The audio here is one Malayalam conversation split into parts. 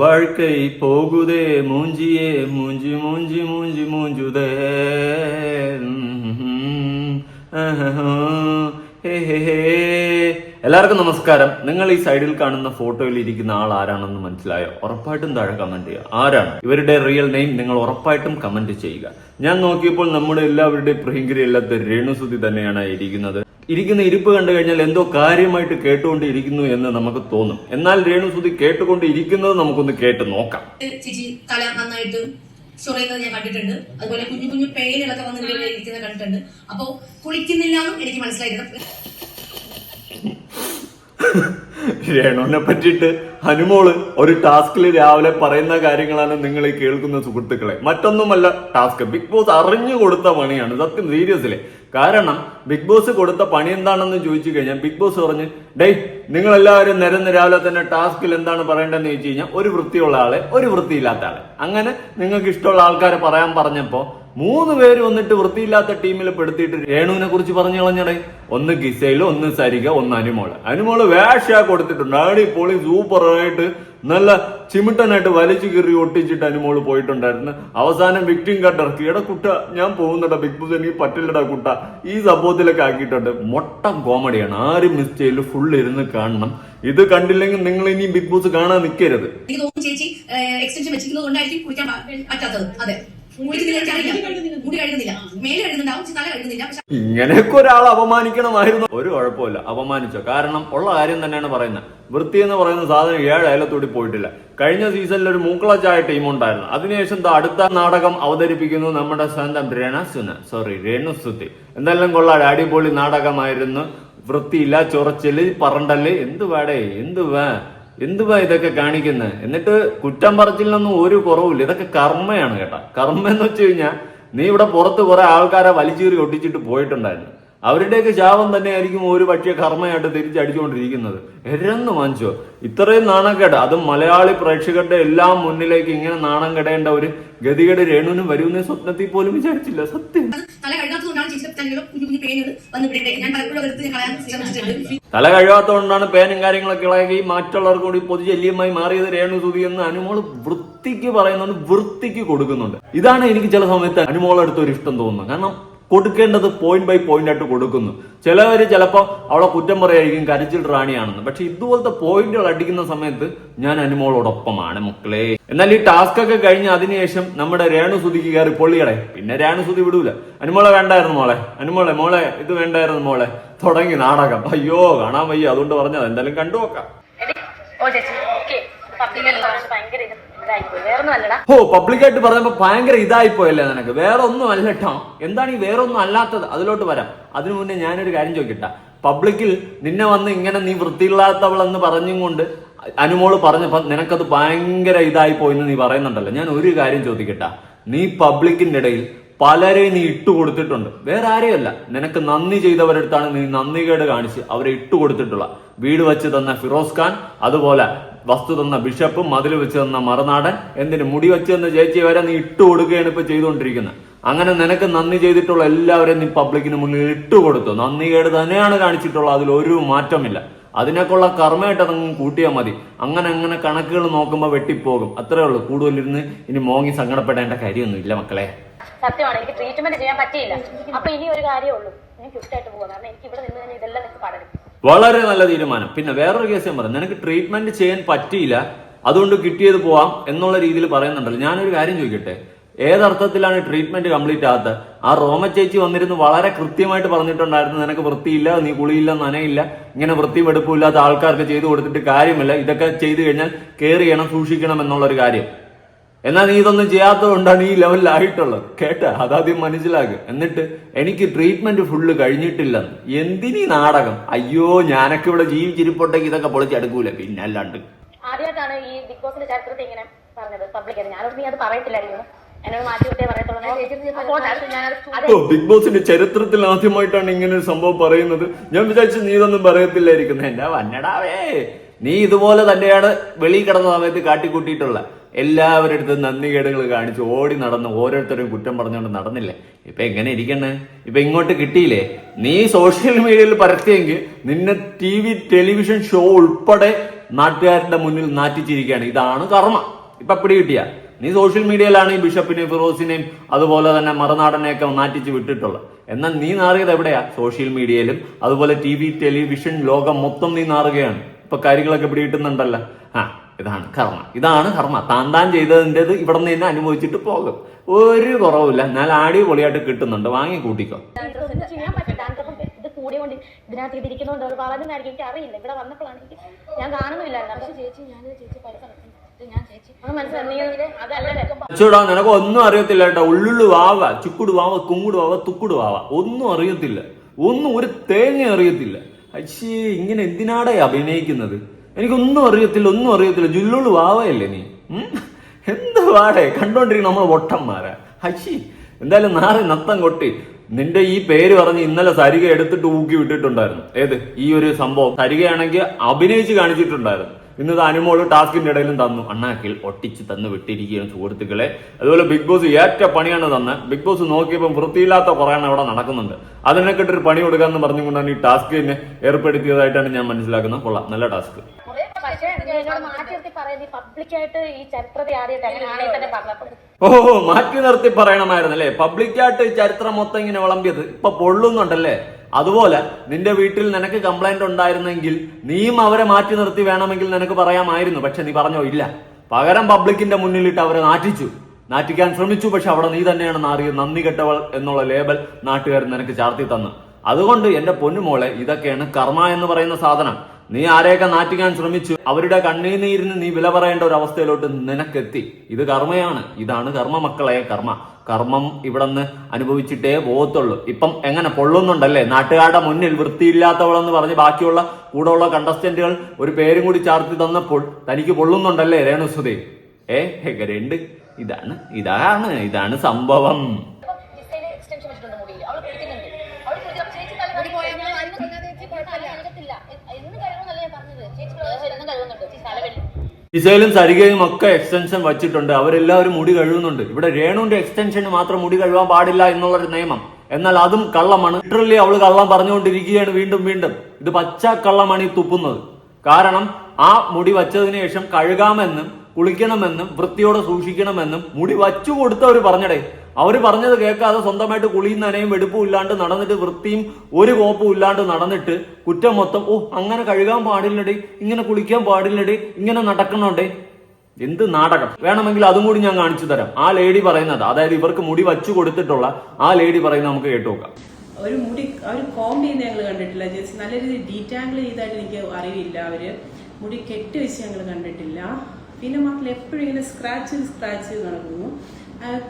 வாழ்க்கை போகுதே மூஞ்சியே மூஞ்சி மூஞ்சி மூஞ்சி மூஞ்சுதே ഹേ, ഹേ, ഹേ. എല്ലാവർക്കും നമസ്കാരം നിങ്ങൾ ഈ സൈഡിൽ കാണുന്ന ഫോട്ടോയിൽ ഇരിക്കുന്ന ആൾ ആരാണെന്ന് മനസ്സിലായോ ഉറപ്പായിട്ടും താഴെ കമന്റ് ചെയ്യുക ആരാണ് ഇവരുടെ റിയൽ നെയിം നിങ്ങൾ ഉറപ്പായിട്ടും കമന്റ് ചെയ്യുക ഞാൻ നോക്കിയപ്പോൾ നമ്മുടെ എല്ലാവരുടെയും പ്രിയങ്കരി അല്ലാത്ത രേണുസുതി തന്നെയാണ് ഇരിക്കുന്നത് ഇരിക്കുന്ന ഇരിപ്പ് കണ്ടു കഴിഞ്ഞാൽ എന്തോ കാര്യമായിട്ട് കേട്ടുകൊണ്ടിരിക്കുന്നു എന്ന് നമുക്ക് തോന്നും. എന്നാൽ രേണുസുതി കേട്ടുകൊണ്ട് ഇരിക്കുന്നത് നമുക്കൊന്ന് കേട്ട് നോക്കാം. ചേച്ചി തല നന്നായിട്ട് ചൊറിയുന്നത് ഞാൻ കണ്ടിട്ടുണ്ട്. അതുപോലെ കുഞ്ഞു കുഞ്ഞു വന്ന് ഇരിക്കുന്നത് കണ്ടിട്ടുണ്ട്. അപ്പോ കുളിക്കുന്നില്ല എന്നും എനിക്ക് മനസ്സിലായിട്ടുണ്ട്. രേണുവിനെ പറ്റിയിട്ട് ഹനുമോൾ ഒരു ടാസ്കിൽ രാവിലെ പറയുന്ന കാര്യങ്ങളാണ് നിങ്ങൾ ഈ കേൾക്കുന്ന സുഹൃത്തുക്കളെ. മറ്റൊന്നുമല്ല ടാസ്ക്. ബിഗ് ബോസ് അറിഞ്ഞു കൊടുത്ത പണിയാണ്. സത്യം സീരിയസ്ലി. കാരണം ബിഗ് ബോസ് കൊടുത്ത പണി എന്താണെന്ന് ചോദിച്ചു കഴിഞ്ഞാൽ ബിഗ് ബോസ് പറഞ്ഞ് ഡേയ് നിങ്ങൾ എല്ലാവരും നിരന്ന് രാവിലെ തന്നെ ടാസ്കിൽ എന്താണ് പറയേണ്ടതെന്ന് ചോദിച്ചു കഴിഞ്ഞാൽ ഒരു വൃത്തിയുള്ള ആളെ ഒരു വൃത്തിയില്ലാത്ത ആളെ. അങ്ങനെ നിങ്ങൾക്ക് ഇഷ്ടമുള്ള ആൾക്കാരെ പറയാൻ പറഞ്ഞപ്പോ മൂന്ന് പേര് വന്നിട്ട് വൃത്തിയില്ലാത്ത ടീമിൽ പെടുത്തിയിട്ട് രേണുവിനെ കുറിച്ച് പറഞ്ഞു കളഞ്ഞടേ. ഒന്ന് ഗിസൈൽ ഒന്ന് സരിക ഒന്ന് അനുമോൾ. അനുമോൾ വേഷ കൊടുത്തിട്ടുണ്ട്. അടിപൊളി സൂപ്പർ ആയിട്ട് നല്ല ചിമിട്ടനായിട്ട് വലിച്ചു കീറി ഒട്ടിച്ചിട്ട് അനുമോൾ പോയിട്ടുണ്ടായിരുന്നു. അവസാനം വിക്ടിം കട്ട് ഇറക്കി. എടാ കുട്ട ഞാൻ പോകുന്നുടാ ബിഗ് ബോസ് എനിക്ക് പറ്റില്ലടാ കുട്ട. ഈ സംഭവത്തിലൊക്കെ ആക്കിയിട്ടുണ്ട്. മൊട്ട കോമഡിയാണ്. ആരും മിസ് ചെയ്യില്ല ഫുൾ ഇരുന്ന് കാണണം. ഇത് കണ്ടില്ലെങ്കിൽ നിങ്ങൾ ഇനി ബിഗ് ബോസ് കാണാൻ നിൽക്കരുത് എനിക്ക് തോന്നുന്നു ചേച്ചി എക്സ്റ്റൻഷൻ വെച്ചിരിക്കുന്നത് കൊണ്ടായിരിക്കും കുടിക്കാൻ പറ്റാത്തത്. അതെ. ഇങ്ങനെയൊക്കെ ഒരാൾ അപമാനിക്കണമായിരുന്നു. ഒരു കുഴപ്പമില്ല അപമാനിച്ചോ? കാരണം ഉള്ള കാര്യം തന്നെയാണ് പറയുന്നത്. വൃത്തി എന്ന് പറയുന്ന സാധനം ഏഴ് അയലത്തോടി പോയിട്ടില്ല. കഴിഞ്ഞ സീസണിൽ ഒരു മൂക്കളച്ചായ ടീം ഉണ്ടായിരുന്നു. അതിനുശേഷം ദാ അടുത്ത നാടകം അവതരിപ്പിക്കുന്നു നമ്മുടെ സ്വന്തം രേണ സുന സോറി രേണുസുത്തി. എന്തെല്ലാം കൊള്ളാം. അടിപൊളി നാടകമായിരുന്നു. വൃത്തിയില്ല ചൊറച്ചൽ പറണ്ടൽ. എന്ത് വേടേ? എന്ത് വേ? എന്തുവാ ഇതൊക്കെ കാണിക്കുന്നത് എന്നിട്ട് കുറ്റം പറച്ചിലൊന്നും ഒരു കുറവില്ല ഇതൊക്കെ കർമ്മയാണ് കേട്ടാ. കർമ്മ എന്ന് വെച്ച് കഴിഞ്ഞാൽ നീ ഇവിടെ പുറത്ത് കുറെ ആൾക്കാരെ വലിച്ചീറി ഒട്ടിച്ചിട്ട് പോയിട്ടുണ്ടായിരുന്നു. അവരുടെയൊക്കെ ശാപം തന്നെയായിരിക്കും ഒരു പക്ഷേ കർമ്മയായിട്ട് തിരിച്ചടിച്ചുകൊണ്ടിരിക്കുന്നത്. എരന്ന് വാങ്ങിച്ചോ. ഇത്രയും നാണക്കേട്. അതും മലയാളി പ്രേക്ഷകരുടെ എല്ലാം മുന്നിലേക്ക് ഇങ്ങനെ നാണം കെടേണ്ട ഒരു ഗതികേട് രേണുവിനും വരുമെന്ന് സ്വപ്നത്തിൽ പോലും വിചാരിച്ചില്ല. സത്യം. തല കഴുകാത്തതുകൊണ്ടാണ് പേനും കാര്യങ്ങളൊക്കെ ഇളകി മറ്റുള്ളവർക്ക് കൂടി പൊതുചല്യമായി മാറിയത് രേണു സുതി എന്ന് അനുമോൾ വൃത്തിക്ക് പറയുന്നുണ്ട് വൃത്തിക്ക് കൊടുക്കുന്നുണ്ട്. ഇതാണ് എനിക്ക് ചില സമയത്ത് അനുമോളെടുത്ത് ഒരു ഇഷ്ടം തോന്നുന്നത്. കാരണം കൊടുക്കേണ്ടത് പോയിന്റ് ബൈ പോയിന്റ് ആയിട്ട് കൊടുക്കുന്നു. ചിലവർ ചിലപ്പോൾ അവളെ കുറ്റം പറയായിരിക്കും കരച്ചിൽ റാണിയാണെന്ന്. പക്ഷെ ഇതുപോലത്തെ പോയിന്റുകൾ അടിക്കുന്ന സമയത്ത് ഞാൻ അനുമോളോടൊപ്പമാണ് മക്കളെ. എന്നാൽ ഈ ടാസ്ക് ഒക്കെ കഴിഞ്ഞ് അതിനുശേഷം നമ്മുടെ രേണു കയറി പൊള്ളിയടെ. പിന്നെ രേണു സുതി വിടൂല. അനുമോളെ വേണ്ടായിരുന്നു മോളെ. അനുമോളെ മോളെ ഇത് വേണ്ടായിരുന്നു മോളെ. തുടങ്ങി നാടകം. അയ്യോ കാണാൻ വയ്യ. അതുകൊണ്ട് പറഞ്ഞത്. എന്തായാലും കണ്ടു നോക്കാം. ഓ ചേച്ചി. ഓ പബ്ലിക്കായിട്ട് പറഞ്ഞപ്പോ ഭയങ്കര ഇതായി പോയല്ലേ നിനക്ക്? വേറെ ഒന്നും അല്ല കേട്ടോ എന്താണ് ഈ വേറെ ഒന്നും അല്ലാത്തത് അതിലോട്ട് വരാം. അതിനു മുന്നേ ഞാനൊരു കാര്യം ചോദിക്കട്ടെ. പബ്ലിക്കിൽ നിന്നെ വന്ന് ഇങ്ങനെ നീ വൃത്തിയില്ലാത്തവളെന്ന് പറഞ്ഞും കൊണ്ട് അനുമോൾ പറഞ്ഞപ്പോ നിനക്കത് ഭയങ്കര ഇതായി പോയെന്ന് നീ പറയുന്നുണ്ടല്ലോ. ഞാൻ ഒരു കാര്യം ചോദിക്കട്ടെ. നീ പബ്ലിക്കിന്റെ ഇടയിൽ പലരെ നീ ഇട്ടു കൊടുത്തിട്ടുണ്ട്. വേറെ ആരെയല്ല നിനക്ക് നന്ദി ചെയ്തവരടുത്താണ് നീ നന്ദികേട് കാണിച്ച് അവരെ ഇട്ടു കൊടുത്തിട്ടുള്ള വീട് വെച്ച് തന്ന ഫിറോസ് ഖാൻ അതുപോലെ വസ്തു തന്ന ബിഷപ്പ് മതിൽ വെച്ച് തന്ന മറുനാടൻ എന്തിന് മുടി വെച്ച് തന്ന ചേച്ചി വരെ നീ ഇട്ടു കൊടുക്കുകയാണ് ഇപ്പൊ ചെയ്തുകൊണ്ടിരിക്കുന്നത്. അങ്ങനെ നിനക്ക് നന്ദി ചെയ്തിട്ടുള്ള എല്ലാവരെയും നീ പബ്ലിക്കിന് മുന്നിൽ ഇട്ടു കൊടുത്തു. നന്ദി കേട് തന്നെയാണ് കാണിച്ചിട്ടുള്ളത് അതിൽ ഒരു മാറ്റമില്ല. അതിനൊക്കെയുള്ള കർമ്മമായിട്ട് അതങ്ങ് കൂട്ടിയാൽ മതി. അങ്ങനെ അങ്ങനെ കണക്കുകൾ നോക്കുമ്പോൾ വെട്ടിപ്പോകും. അത്രേ ഉള്ളൂ. കൂടുതലിരുന്ന് ഇനി മോങ്ങി സങ്കടപ്പെടേണ്ട കാര്യമൊന്നും ഇല്ല മക്കളെ. സത്യമാണ്. എനിക്ക് ട്രീറ്റ്മെന്റ് ചെയ്യാൻ പറ്റിയില്ല. അപ്പൊ ഇനി ഒരു കാര്യമേ ഉള്ളൂ. ഞാൻ ക്വിറ്റായിട്ട് പോകാം കാരണം എനിക്ക് ഇവിടെ നിന്ന് ഇതെല്ലാം നിങ്ങൾക്ക് പടരും വളരെ നല്ല തീരുമാനം. പിന്നെ വേറൊരു കേസ് ഞാൻ പറഞ്ഞു നിനക്ക് ട്രീറ്റ്മെന്റ് ചെയ്യാൻ പറ്റിയില്ല അതുകൊണ്ട് കിട്ടിയത് പോവാം എന്നുള്ള രീതിയിൽ പറയുന്നുണ്ടല്ലോ. ഞാനൊരു കാര്യം ചോദിക്കട്ടെ? ഏതർത്ഥത്തിലാണ് ട്രീറ്റ്മെന്റ് കംപ്ലീറ്റ് ആകാത്തത്? ആ റോമ ചേച്ചി വന്നിരുന്നു വളരെ കൃത്യമായിട്ട് പറഞ്ഞിട്ടുണ്ടായിരുന്നു നിനക്ക് വൃത്തിയില്ല നീ കുളിയില്ല നനയില്ല ഇങ്ങനെ വൃത്തിയും എടുപ്പില്ലാത്ത ആൾക്കാർക്ക് ചെയ്തു കൊടുത്തിട്ട് കാര്യമില്ല. ഇതൊക്കെ ചെയ്തു കഴിഞ്ഞാൽ കെയർ ചെയ്യണം സൂക്ഷിക്കണം എന്നുള്ളൊരു കാര്യം. എന്നാൽ നീ ഇതൊന്നും ചെയ്യാത്തത് കൊണ്ടാണ് ഈ ലെവലിലായിട്ടുള്ളത്. കേട്ട? അതാദ്യം മനസ്സിലാക്കുക എന്നിട്ട് എനിക്ക് ട്രീറ്റ്മെന്റ് ഫുള്ള് കഴിഞ്ഞിട്ടില്ലെന്ന്. എന്തിനീ നാടകം? അയ്യോ ഞാനൊക്കെ ഇവിടെ ജീവിച്ചിരിപ്പോട്ടേക്ക് ഇതൊക്കെ പൊളിച്ചെടുക്കൂല പിന്നെ അല്ലാണ്ട് ആദ്യമായിട്ടാണ് ഈ ബിഗ് ബോസിന്റെ ചരിത്രത്തിൽ ഇങ്ങനെ പറഞ്ഞത് പബ്ലിക്കായിട്ട് ഞാനോട് നീ അത് പറയത്തില്ലായിരുന്നു. ബിഗ് ബോസിന്റെ ചരിത്രത്തിൽ ആദ്യമായിട്ടാണ് ഇങ്ങനെ ഒരു സംഭവം പറയുന്നത്. ഞാൻ വിചാരിച്ചു നീ ഇതൊന്നും പറയത്തില്ലായിരിക്കുന്നു. എന്റെ വന്നടാവേ? നീ ഇതുപോലെ തന്നെയാണ് വെളിയിൽ കിടന്ന സമയത്ത് കാട്ടിക്കൂട്ടിയിട്ടുള്ള. എല്ലാവരുടെ അടുത്ത് നന്ദികേടുകൾ കാണിച്ച് ഓടി നടന്ന് ഓരോരുത്തരും കുറ്റം പറഞ്ഞുകൊണ്ട് നടന്നില്ലേ? ഇപ്പൊ എങ്ങനെ ഇരിക്കണേ? ഇപ്പൊ ഇങ്ങോട്ട് കിട്ടിയില്ലേ? നീ സോഷ്യൽ മീഡിയയിൽ പരത്തിയെങ്കിൽ നിന്നെ ടി വി ടെലിവിഷൻ ഷോ ഉൾപ്പെടെ നാട്ടുകാരുടെ മുന്നിൽ നാറ്റിച്ചിരിക്കുകയാണ്. ഇതാണ് കർമ്മ. ഇപ്പൊ പിടി കിട്ടിയ? നീ സോഷ്യൽ മീഡിയയിലാണ് ഈ ബിഷപ്പിനെയും ഫിറോസിനെയും അതുപോലെ തന്നെ മറുനാടനെയൊക്കെ നാറ്റിച്ച് വിട്ടിട്ടുള്ളത്. എന്നാൽ നീ നാറിയത് എവിടെയാ? സോഷ്യൽ മീഡിയയിലും അതുപോലെ ടി വി ടെലിവിഷൻ ലോകം മൊത്തം നീ നാറുകയാണ്. ഇപ്പൊ കാര്യങ്ങളൊക്കെ പിടികിട്ടുന്നുണ്ടല്ലോ ആ ഇതാണ് കർമ്മ. ഇതാണ് കർമ്മ. താൻ താൻ ചെയ്തതിന്റെത് ഇവിടെ നിന്ന് തന്നെ അനുഭവിച്ചിട്ട് പോകും. ഒരു കുറവില്ല എന്നാൽ ആടി പൊളിയായിട്ട് കിട്ടുന്നുണ്ട്. വാങ്ങി കൂട്ടിക്കോ. കൂടിയോണ്ട് ഇതിനകത്ത് വളരുന്നതായിരിക്കും എനിക്ക് അറിയില്ല. ഇവിടെ വന്നപ്പോഴാണ് എനിക്ക് ഞാൻ കാണുന്നില്ലായിരുന്നു പക്ഷെ ചേച്ചി ഞാൻ ചേച്ചി. പല നിനക്ക് ഒന്നും അറിയത്തില്ല കേട്ടോ. ഉള്ളുള്ളു വാവ ചുക്കുട് വാവ കുങ്ങുട് വാവ തുക്കുട് വാവ. ഒന്നും അറിയത്തില്ല. ഒന്നും ഒരു തേങ്ങ അറിയത്തില്ല. അച്ഛേ ഇങ്ങനെ എന്തിനാടേ അഭിനയിക്കുന്നത്? എനിക്കൊന്നും അറിയത്തില്ല ഒന്നും അറിയത്തില്ല. ജുല്ലുള്ളു വാവയല്ലേ നീ? എന്ത് വാടേ? കണ്ടോണ്ടിരിക്കുന്ന നമ്മൾ വട്ടന്മാരെ. ഹശി എന്തായാലും നാളെ നത്തം കൊട്ടി. നിന്റെ ഈ പേര് പറഞ്ഞ് ഇന്നലെ സരിക എടുത്തിട്ട് ഊക്കി വിട്ടിട്ടുണ്ടായിരുന്നു. ഏത്? ഈ ഒരു സംഭവം. സരികയാണെങ്കിൽ അഭിനയിച്ച് കാണിച്ചിട്ടുണ്ടായിരുന്നു. ഇന്ന് അനുമോൾ ടാസ്കിന്റെ ഇടയിലും തന്നു. അണ്ണാക്കിൽ ഒട്ടിച്ച് തന്നു വിട്ടിരിക്കുകയാണ് സുഹൃത്തുക്കളെ. അതുപോലെ ബിഗ് ബോസ് ഏറ്റ പണിയാണ് തന്നെ. ബിഗ് ബോസ് നോക്കിയപ്പോൾ വൃത്തിയില്ലാത്ത കുറയാണ് അവിടെ നടക്കുന്നുണ്ട്. അതിനെക്കെട്ടൊരു പണി കൊടുക്കാന്ന് പറഞ്ഞുകൊണ്ടാണ് ഈ ടാസ്ക് തന്നെ ഏർപ്പെടുത്തിയതായിട്ടാണ് ഞാൻ മനസ്സിലാക്കുന്നത്. കൊള്ളാം. നല്ല ടാസ്ക്. പക്ഷേ എന്നോട് മാറ്റി നിർത്തി പറയുന്നത് ഈ പബ്ലിക്കായിട്ട് ഈ ചരിത്രത്തെ ആദ്യമായിട്ട് അങ്ങനെയാണെ തന്നെ പറഞ്ഞപ്പോൾ ഓ മാറ്റി നിർത്തി പറയണമായിരുന്നു അല്ലേ പബ്ലിക്കായിട്ട് ചരിത്രം മൊത്തം ഇങ്ങനെ വിളമ്പിയത് ഇപ്പൊ പൊള്ളുന്നുണ്ടല്ലേ? അതുപോലെ നിന്റെ വീട്ടിൽ നിനക്ക് കംപ്ലൈന്റ് ഉണ്ടായിരുന്നെങ്കിൽ നീയും അവരെ മാറ്റി നിർത്തി വേണമെങ്കിൽ നിനക്ക് പറയാമായിരുന്നു. പക്ഷെ നീ പറഞ്ഞോ ഇല്ല. പകരം പബ്ലിക്കിന്റെ മുന്നിലിട്ട് അവരെ നാറ്റിച്ചു. നാറ്റിക്കാൻ ശ്രമിച്ചു. പക്ഷെ അവിടെ നീ തന്നെയാണ് നാറിയത്. നന്ദി കെട്ടവൾ എന്നുള്ള ലേബൽ നാട്ടുകാർ നിനക്ക് ചാർത്തി തന്നു. അതുകൊണ്ട് എന്റെ പൊന്നുമോളെ ഇതൊക്കെയാണ് കർമ്മ എന്ന് പറയുന്ന സാധനം. നീ ആരെയൊക്കെ നാറ്റിക്കാൻ ശ്രമിച്ചു? അവരുടെ കണ്ണീനീരിന് നീ വില പറയേണ്ട ഒരു അവസ്ഥയിലോട്ട് നിനക്കെത്തി. ഇത് കർമ്മയാണ്. ഇതാണ് കർമ്മ മക്കളെ കർമ്മ. കർമ്മം ഇവിടെ നിന്ന് അനുഭവിച്ചിട്ടേ പോകത്തുള്ളൂ. ഇപ്പം എങ്ങനെ പൊള്ളുന്നുണ്ടല്ലേ? നാട്ടുകാരുടെ മുന്നിൽ വൃത്തിയില്ലാത്തവളെന്ന് പറഞ്ഞ് ബാക്കിയുള്ള കൂടെയുള്ള കണ്ടസ്റ്റന്റുകൾ ഒരു പേരും കൂടി ചാർത്തി തന്നപ്പോൾ തനിക്ക് പൊള്ളുന്നുണ്ടല്ലേ രേണുസുതേ ഏ ഹെഗരണ്ട് ഇതാണ് ഇതാണ് ഇതാണ് സംഭവം എക്സ്റ്റൻഷൻ വെച്ചിട്ടുണ്ട് മുടിയിൽ അവൾ കുളിക്കുന്നുണ്ട് അവൾ കുളിക്കും ചേച്ചി തല കഴുകും. ഞാൻ അന്ന് ചേച്ചി തല കഴുകത്തില്ല എന്ന് കഴുകുന്നല്ല ഞാൻ പറഞ്ഞത് ചേച്ചി എന്നും കഴുകുന്നുണ്ട് ചേച്ചി തല കഴുകും ഇസയിലും സരികയും ഒക്കെ എക്സ്റ്റൻഷൻ വച്ചിട്ടുണ്ട്. അവരെല്ലാവരും മുടി കഴുകുന്നുണ്ട്. ഇവിടെ രേണുവിന്റെ എക്സ്റ്റൻഷന് മാത്രം മുടി കഴുകാൻ പാടില്ല എന്നുള്ളൊരു നിയമം. എന്നാൽ അതും കള്ളമാണ്. ലിറ്ററലി അവൾ കള്ളം പറഞ്ഞുകൊണ്ടിരിക്കുകയാണ് വീണ്ടും വീണ്ടും. ഇത് പച്ച കള്ളമാണ് ഈ തുപ്പുന്നത്. കാരണം ആ മുടി വച്ചതിന് ശേഷം കഴുകാമെന്നും കുളിക്കണമെന്നും വൃത്തിയോടെ സൂക്ഷിക്കണമെന്നും മുടി വച്ചു കൊടുത്തവർ പറഞ്ഞടേ അവർ പറഞ്ഞത് കേൾക്കാതെ സ്വന്തമായിട്ട് കുളിയും നനയും വെടുപ്പും ഇല്ലാണ്ട് നടന്നിട്ട് വൃത്തിയും ഒരു കോപ്പും ഇല്ലാണ്ട് നടന്നിട്ട് കുറ്റം മൊത്തം ഓ അങ്ങനെ കഴുകാൻ പാടില്ലടി ഇങ്ങനെ കുളിക്കാൻ പാടില്ലടി ഇങ്ങനെ നടക്കണോണ്ടേ. എന്ത് നാടകം. വേണമെങ്കിൽ അതും കൂടി ഞാൻ കാണിച്ചു തരാം. ആ ലേഡി പറയുന്നത് അതായത് ഇവർക്ക് മുടി വച്ചു കൊടുത്തിട്ടുള്ള ആ ലേഡി പറയുന്നത് നമുക്ക് കേട്ടു നോക്കാം. ഒരു മുടി അവർ കോംബ് ചെയ്യുന്ന ഞങ്ങൾ കണ്ടിട്ടില്ല ജസ്റ്റ് നല്ല രീതിയിൽ ഡീറ്റാങ്കിൾ ചെയ്തായിട്ട് എനിക്ക് അറിയില്ല അവർ. മുടി കെട്ടി വെച്ച് ഞങ്ങൾ കണ്ടിട്ടില്ല. പിന്നെ മാത്രമല്ല എപ്പോഴും ഇങ്ങനെ സ്ക്രാച്ച് സ്ക്രാച്ച് നടക്കുന്നു.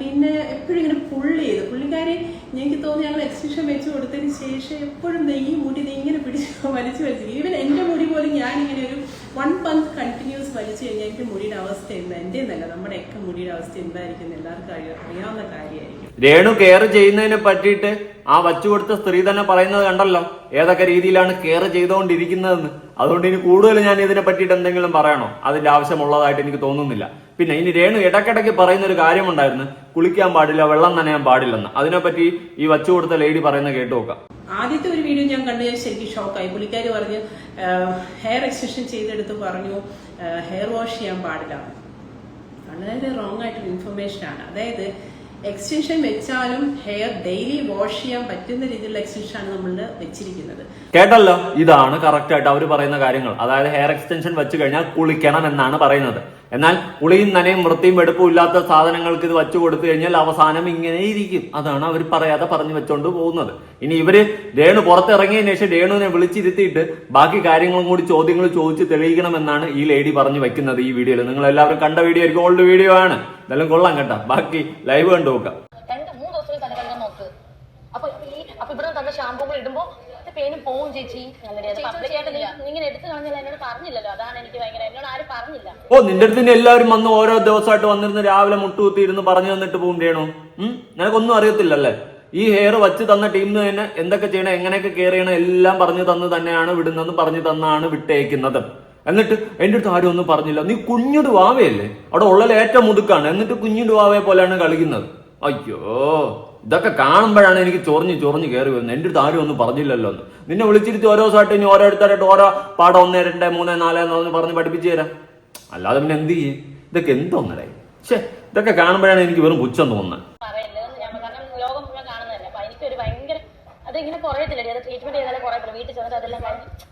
പിന്നെ എപ്പോഴും ഇങ്ങനെ പുള്ളി ചെയ്ത്. പുള്ളിക്കാരി എനിക്ക് തോന്നി ഞങ്ങൾ എക്സിബിഷൻ വെച്ച് കൊടുത്തതിന് ശേഷം എപ്പോഴും നെയ്യ് മൂടി ഇങ്ങനെ പിടിച്ച് വലിച്ചു വലിച്ചു. ഈവൻ എന്റെ മുടി പോലും ഇങ്ങനെ ഒരു വൺ മന്ത് കണ്ടിന്യൂസ് വലിച്ചു കഴിഞ്ഞാൽ എന്റെ മുടിയുടെ അവസ്ഥ എന്താ? എന്റെ എന്നല്ല നമ്മുടെയൊക്കെ മുടിയുടെ അവസ്ഥ എന്തായിരിക്കും എല്ലാവർക്കും അറിയാ- അറിയാവുന്ന കാര്യമായിരിക്കും. രേണു കെയർ ചെയ്യുന്നതിനെ പറ്റിയിട്ട് ആ വച്ചു കൊടുത്ത സ്ത്രീ തന്നെ പറയുന്നത് കണ്ടല്ലോ? ഏതൊക്കെ രീതിയിലാണ് കെയർ ചെയ്തുകൊണ്ടിരിക്കുന്നതെന്ന്. അതുകൊണ്ട് ഇനി കൂടുതൽ ഞാൻ ഇതിനെ പറ്റിയിട്ട് എന്തെങ്കിലും പറയണോ? അതിന്റെ ആവശ്യമുള്ളതായിട്ട് എനിക്ക് തോന്നുന്നില്ല. പിന്നെ ഇനി രേണു ഇടയ്ക്കിടയ്ക്ക് പറയുന്ന ഒരു കാര്യമുണ്ടായിരുന്നു. കുളിക്കാൻ പാടില്ല വെള്ളം നനയാൻ പാടില്ലെന്ന്. അതിനെപ്പറ്റി ഈ വച്ചു കൊടുത്ത ലേഡി പറയുന്ന കേട്ടു നോക്കാം. ആദ്യത്തെ ഒരു വീഡിയോ ഞാൻ കണ്ടു ഞാൻ ശരിക്കും ഷോക്കായി. പുള്ളിക്കാർ പറഞ്ഞു ഹെയർ എക്സ്റ്റൻഷൻ ചെയ്തെടുത്ത് പറഞ്ഞു ഹെയർ വാഷ് ചെയ്യാൻ പാടില്ല. വളരെ റോങ് ആയിട്ടൊരു ഇൻഫർമേഷൻ ആണ്. അതായത് എക്സ്റ്റൻഷൻ വെച്ചാലും ഹെയർ ഡെയിലി വാഷ് ചെയ്യാൻ പറ്റുന്ന രീതിയിലുള്ള എക്സ്റ്റൻഷൻ ആണ് നമ്മൾ വെച്ചിരിക്കുന്നത്. കേട്ടല്ലോ? ഇതാണ് കറക്റ്റ് ആയിട്ട് അവർ പറയുന്ന കാര്യങ്ങൾ. അതായത് ഹെയർ എക്സ്റ്റൻഷൻ വെച്ച് കഴിഞ്ഞാൽ കുളിക്കണം എന്നാണ് പറയുന്നത്. എന്നാൽ കുളിയും നനയും വൃത്തിയും വെടുപ്പും ഇല്ലാത്ത സാധനങ്ങൾക്ക് ഇത് വച്ചു കൊടുത്തു കഴിഞ്ഞാൽ അവസാനം ഇങ്ങനെ ഇരിക്കും. അതാണ് അവർ പറയാതെ പറഞ്ഞു വെച്ചോണ്ട് പോകുന്നത്. ഇനി ഇവർ രേണു പുറത്തിറങ്ങിയതിനു ശേഷം രേണുവിനെ വിളിച്ചിരുത്തിയിട്ട് ബാക്കി കാര്യങ്ങളും കൂടി ചോദ്യങ്ങൾ ചോദിച്ച് തെളിയിക്കണമെന്നാണ് ഈ ലേഡി പറഞ്ഞു വെക്കുന്നത് ഈ വീഡിയോയിൽ നിങ്ങൾ എല്ലാവരും കണ്ട വീഡിയോ ആയിരിക്കും. ഓൾഡ് വീഡിയോ ആണ്. എന്തായാലും കൊള്ളാം കേട്ടോ. ബാക്കി ലൈവ് കണ്ടു നോക്കാം. രണ്ട് മൂന്ന് ദിവസം തല കഴുകാൻ നോക്ക്. അപ്പൊ ഈ അപ്പൊ ഇവിടെ തന്നെ ഷാമ്പൂകൾ ഇടുമ്പോ പേനും പോവും ചേച്ചി. പബ്ലിക്കായിട്ട് ഇങ്ങനെ എടുത്തു കളഞ്ഞാൽ എന്നോട് പറഞ്ഞില്ലല്ലോ. അതാണ് എനിക്ക് ഭയങ്കര എന്നോട് ആരും പറഞ്ഞില്ല. ഓ നിന്റെ അടുത്ത് തന്നെ എല്ലാവരും വന്ന് ഓരോ ദിവസമായിട്ട് വന്നിരുന്ന് രാവിലെ മുട്ടുകുത്തി ഇരുന്ന് പറഞ്ഞു തന്നിട്ട് പോകും രേണു നിനക്കൊന്നും അറിയത്തില്ലല്ലേ? ഈ ഹെയർ വച്ച് തന്ന ടീമിന് തന്നെ എന്തൊക്കെ ചെയ്യണം എങ്ങനെയൊക്കെ കെയർ ചെയ്യണം എല്ലാം പറഞ്ഞു തന്ന് തന്നെയാണ് വിടുന്നതും പറഞ്ഞു തന്നാണ് വിട്ടേക്കുന്നത്. എന്നിട്ട് എന്റെ അടുത്ത് ആരും ഒന്നും പറഞ്ഞില്ല. നീ കുഞ്ഞിട് വാവയല്ലേ? അവിടെ ഉള്ളതിൽ ഏറ്റവും മുതുക്കാണ്. എന്നിട്ട് കുഞ്ഞിട് വാവയെ പോലെയാണ് കളിക്കുന്നത്. അയ്യോ ഇതൊക്കെ കാണുമ്പോഴാണ് എനിക്ക് ചൊറിഞ്ഞ് ചൊറിഞ്ഞ് കയറി വരുന്നത്. എന്റെ അടുത്ത് ആരും ഒന്നും പറഞ്ഞില്ലല്ലോ എന്ന്. നിന്നെ വിളിച്ചിരുത്തി ഓരോ ദിവസമായിട്ട് ഇനി ഓരോരുത്തരായിട്ട് ഓരോ പാടം ഒന്ന് രണ്ട് മൂന്ന് നാല് എന്ന് പറഞ്ഞ് പഠിപ്പിച്ചു തരാം. അല്ലാതെ പിന്നെ എന്ത് ചെയ്യും? ഇതൊക്കെ എന്തോന്നടേ ഛേ ഇതൊക്കെ കാണുമ്പോഴാണ് എനിക്ക് വെറും പുച്ഛം തോന്നുന്നത്. പറയല്ലേ ഞാൻ കാരണം ലോകം മുഴുവൻ കാണുന്നതല്ലേ. അപ്പൊ എനിക്കൊരു ഭയങ്കര അത് ഇങ്ങനെ കുറയത്തില്ലേ ട്രീറ്റ്മെന്റ് ചെയ്താലേ കുറയത്തുള്ളൂ. വീട്ടിൽ ചെന്നിട്ട് അതെല്ലാം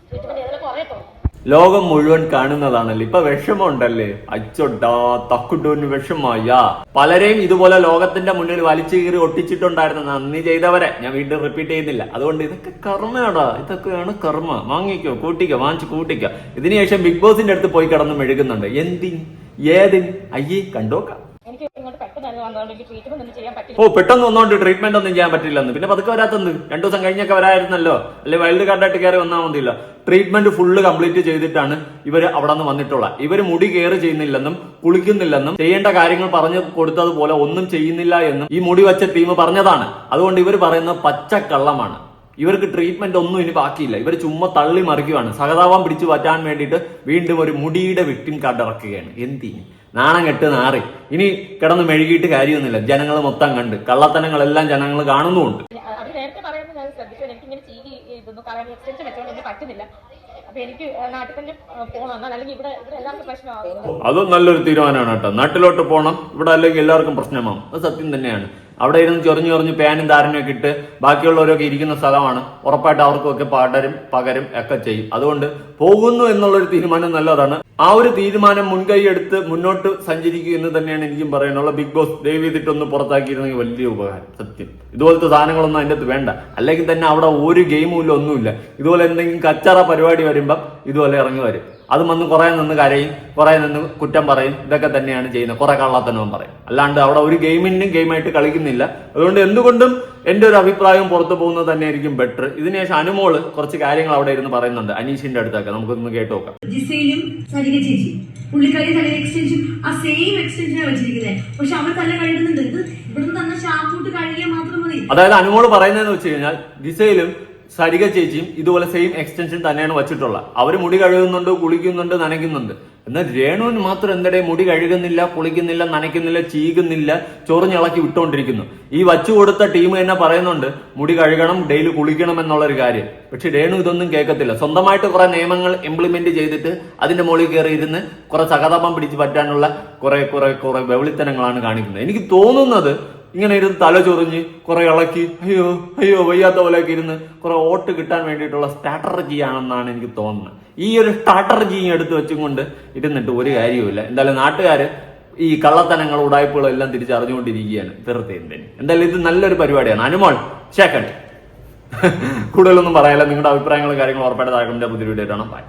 ട്രീറ്റ്മെന്റ് ചെയ്താലേ കുറയത്തുള്ളൂ. ലോകം മുഴുവൻ കാണുന്നതാണല്ലേ? ഇപ്പൊ വിഷമമുണ്ടല്ലേ? അച്ചൊട്ടാ തക്കുട്ടൂന് വിഷമായ പലരെയും ഇതുപോലെ ലോകത്തിന്റെ മുന്നിൽ വലിച്ചു കീറി ഒട്ടിച്ചിട്ടുണ്ടായിരുന്നു. നന്ദി ചെയ്തവരെ. ഞാൻ വീണ്ടും റിപ്പീറ്റ് ചെയ്യുന്നില്ല. അതുകൊണ്ട് ഇതൊക്കെ കർമ്മയാടാ. ഇതൊക്കെയാണ് കർമ്മ. വാങ്ങിക്കോ കൂട്ടിക്കോ വാങ്ങിച്ചു കൂട്ടിക്കോ. ഇതിനുശേഷം ബിഗ് ബോസിന്റെ അടുത്ത് പോയി കിടന്ന് മെഴുകുന്നുണ്ട്. എന്തിന്? ഏതിന്? അയ്യേ കണ്ടോക്കാം. ഓ പെട്ടെന്ന് വന്നോണ്ട് ട്രീറ്റ്മെന്റ് ഒന്നും ചെയ്യാൻ പറ്റില്ലെന്ന്. പിന്നെ പതുക്കെ വരാത്തെന്ന്. രണ്ടു ദിവസം കഴിഞ്ഞൊക്കെ വരായിരുന്നല്ലോ. അല്ലെ വൈൽഡ് കാർഡായിട്ട് കയറി വന്നാൽ മതിയില്ല. ട്രീറ്റ്മെന്റ് ഫുള്ള് കംപ്ലീറ്റ് ചെയ്തിട്ടാണ് ഇവർ അവിടെ നിന്ന് വന്നിട്ടുള്ളത് ഇവർ മുടി കെയർ ചെയ്യുന്നില്ലെന്നും കുളിക്കുന്നില്ലെന്നും ചെയ്യേണ്ട കാര്യങ്ങൾ പറഞ്ഞു കൊടുത്തതുപോലെ ഒന്നും ചെയ്യുന്നില്ല എന്നും ഈ മുടി വച്ച ടീം പറഞ്ഞതാണ്. അതുകൊണ്ട് ഇവർ പറയുന്നത് പച്ചക്കള്ളമാണ്. ഇവർക്ക് ട്രീറ്റ്മെന്റ് ഒന്നും ഇനി ബാക്കിയില്ല. ഇവർ ചുമ്മാ തള്ളി മറിക്കുകയാണ് സഹതാപം പിടിച്ചു പറ്റാൻ വേണ്ടിയിട്ട് വീണ്ടും ഒരു മുടിയുടെ വിക്ടിം കാർഡ് ഇറക്കുകയാണ്. എന്തിന്? നാണം കെട്ട് നാറി. ഇനി കിടന്ന് മെഴുകിയിട്ട് കാര്യമൊന്നുമില്ല. ജനങ്ങൾ മൊത്തം കണ്ട്. കള്ളത്തനങ്ങളെല്ലാം ജനങ്ങൾ കാണുന്നുമുണ്ട്. അത് നേരത്തെ പറയുന്നത് ഞാൻ ശ്രദ്ധിച്ചു. എനിക്ക് ഇങ്ങനെ ചീകി ഇതൊന്നും കളയാൻ എക്സ്റ്റൻഷൻ വെച്ചോണ്ട് എനിക്ക് പറ്റുന്നില്ല. അതും നല്ലൊരു തീരുമാനമാണ് കേട്ടോ. നാട്ടിലോട്ട് പോകണം ഇവിടെ അല്ലെങ്കിൽ എല്ലാവർക്കും പ്രശ്നമാവും. അത് സത്യം തന്നെയാണ്. അവിടെ ഇരുന്ന് ചൊറിഞ്ഞു ചൊറിഞ്ഞ് പാനും താരനും ഒക്കെ ഇട്ട് ബാക്കിയുള്ളവരൊക്കെ ഇരിക്കുന്ന സ്ഥലമാണ്. ഉറപ്പായിട്ട് അവർക്കൊക്കെ പടരും പകരും ഒക്കെ ചെയ്യും. അതുകൊണ്ട് പോകുന്നു എന്നുള്ളൊരു തീരുമാനം നല്ലതാണ്. ആ ഒരു തീരുമാനം മുൻകൈ എടുത്ത് മുന്നോട്ട് സഞ്ചരിക്കുക എന്ന് തന്നെയാണ് എനിക്കും പറയാനുള്ള ബിഗ് ബോസ് ദയവ് ചെയ്തിട്ടൊന്ന് പുറത്താക്കിയിരുന്നെങ്കിൽ വലിയ ഉപകാരം. സത്യം. ഇതുപോലത്തെ സാധനങ്ങളൊന്നും അതിന്റെ അകത്ത് വേണ്ട. അല്ലെങ്കിൽ തന്നെ അവിടെ ഒരു ഗെയിമും ഇല്ല ഒന്നുമില്ല. ഇതുപോലെ എന്തെങ്കിലും കച്ചറ പരിപാടി വരുമ്പം ഇതുപോലെ ഇറങ്ങി വരും. അത് വന്ന് കുറെ നിന്ന് കരയും കുറെ നിന്ന് കുറ്റം പറയും ഇതൊക്കെ തന്നെയാണ് ചെയ്യുന്നത്. കുറെ കള്ളത്തനവും പറയും. അല്ലാണ്ട് അവിടെ ഒരു ഗെയിമിനും ഗെയിമായിട്ട് കളിക്കുന്നില്ല. അതുകൊണ്ട് എന്തുകൊണ്ടും എന്റെ ഒരു അഭിപ്രായം പുറത്തു പോകുന്നത് തന്നെയായിരിക്കും ബെറ്റർ ഇതിനുശേഷം അനുമോൾ കുറച്ച് കാര്യങ്ങൾ അവിടെ ഇരുന്ന് പറയുന്നുണ്ട്. അനീഷിന്റെ അടുത്തൊക്കെ. നമുക്കൊന്ന് കേട്ട് നോക്കാം. പുള്ളിക്കാരി എക്സ്റ്റൻഷൻ ആ സെയിം എക്സ്റ്റൻഷനാണ് വെച്ചിരിക്കുന്നത്. പക്ഷെ അവർ തല കഴുകുന്നുണ്ട്. ഇത് ഇവിടുന്ന് തന്ന ഷാമ്പൂട്ട് കഴുകിയാൽ മാത്രം മതി. അതായത് അനുമോൾ പറയുന്നതെന്ന് വെച്ച് കഴിഞ്ഞാൽ ദിശയിലും സരിക ചേച്ചിയും ഇതുപോലെ സെയിം എക്സ്റ്റൻഷൻ തന്നെയാണ് വച്ചിട്ടുള്ളത്. അവർ മുടി കഴുകുന്നുണ്ട് കുളിക്കുന്നുണ്ട് നനയ്ക്കുന്നുണ്ട്. എന്നാൽ രേണുവിന് മാത്രം എന്തടേ മുടി കഴുകുന്നില്ല കുളിക്കുന്നില്ല നനയ്ക്കുന്നില്ല ചീകുന്നില്ല ചൊറിഞ്ഞിളക്കി വിട്ടുകൊണ്ടിരിക്കുന്നു ഈ വച്ചു കൊടുത്ത ടീം തന്നെ പറയുന്നുണ്ട് മുടി കഴുകണം ഡെയിലി കുളിക്കണം എന്നുള്ളൊരു കാര്യം. പക്ഷെ രേണു ഇതൊന്നും കേൾക്കത്തില്ല. സ്വന്തമായിട്ട് കുറെ നിയമങ്ങൾ ഇംപ്ലിമെന്റ് ചെയ്തിട്ട് അതിന്റെ മുകളിൽ കയറി ഇരുന്ന് കുറെ സഹതാപം പിടിച്ച് പറ്റാനുള്ള കുറെ കുറെ കുറെ വെവിളിത്തനങ്ങളാണ് കാണിക്കുന്നത്. എനിക്ക് തോന്നുന്നത് ഇങ്ങനെ ഇരുന്ന് തല ചൊറിഞ്ഞ് കുറെ ഇളക്കി അയ്യോ അയ്യോ വയ്യാത്ത പോലെയൊക്കെ ഇരുന്ന് കുറെ വോട്ട് കിട്ടാൻ വേണ്ടിയിട്ടുള്ള സ്ട്രാറ്റജി ആണെന്നാണ് എനിക്ക് തോന്നുന്നത്. ഈ ഒരു സ്ട്രാറ്റജി എടുത്തു വെച്ചും കൊണ്ട് ഇരുന്നിട്ട് ഒരു കാര്യവുമില്ല. എന്തായാലും നാട്ടുകാർ ഈ കള്ളത്തനങ്ങൾ ഉടായ്പകളും എല്ലാം തിരിച്ചറിഞ്ഞുകൊണ്ടിരിക്കുകയാണ് വെറുതെ എന്തിന്? എന്തായാലും ഇത് നല്ലൊരു പരിപാടിയാണ്. അനുമോൾ ചേക്കണ്ട് കൂടുതലൊന്നും പറയാല്ല നിങ്ങളുടെ അഭിപ്രായങ്ങളും കാര്യങ്ങളും ഉറപ്പായിട്ട് താഴെ പുതിയ വീഡിയോ ബൈ